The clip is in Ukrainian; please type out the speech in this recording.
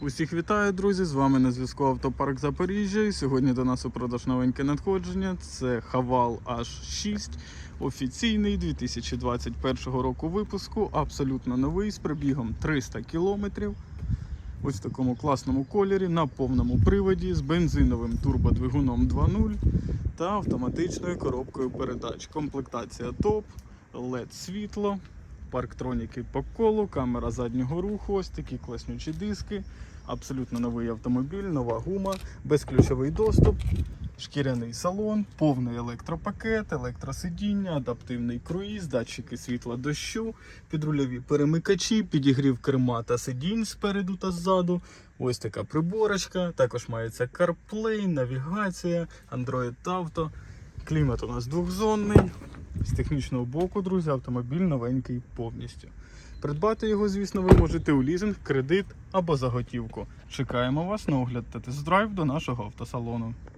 Усіх вітаю, друзі! З вами на зв'язку Автопарк Запоріжжя. І сьогодні до нас у продаж новеньке надходження. Це Хавал H6, офіційний 2021 року випуску, абсолютно новий з пробігом 300 км. Ось в такому класному кольорі на повному приводі з бензиновим турбодвигуном 2.0 та автоматичною коробкою передач. Комплектація топ, LED світло, парктроніки по колу, камера заднього руху, ось такі класнючі диски. Абсолютно новий автомобіль, нова гума, безключовий доступ, шкіряний салон, повний електропакет, електросидіння, адаптивний круїз, датчики світла дощу, підрульові перемикачі, підігрів керма та сидінь спереду та ззаду. Ось така приборочка. Також мається CarPlay, навігація, Android Auto. Клімат у нас двохзонний. З технічного боку, друзі, автомобіль новенький повністю. Придбати його, звісно, ви можете у лізинг, кредит або за готівку. Чекаємо вас на огляд та тест-драйв до нашого автосалону.